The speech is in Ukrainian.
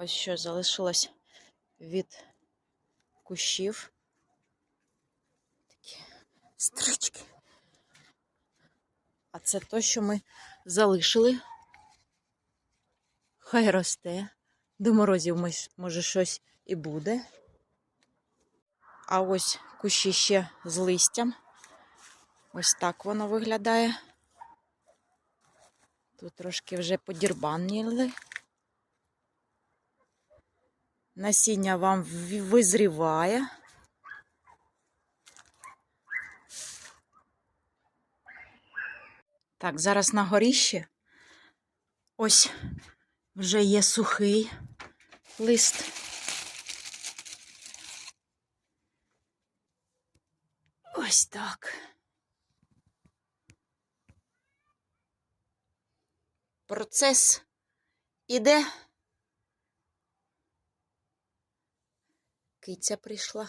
Ось що залишилось від кущів. Такі стрички. А це то, що ми залишили. Хай росте. До морозів може щось і буде. А ось кущі ще з листям. Ось так воно виглядає. Тут трошки вже подірбаніли. Насіння вам визріває. Так, зараз на горіще. Ось вже є сухий лист. Ось так. Процес іде. Киця прийшла.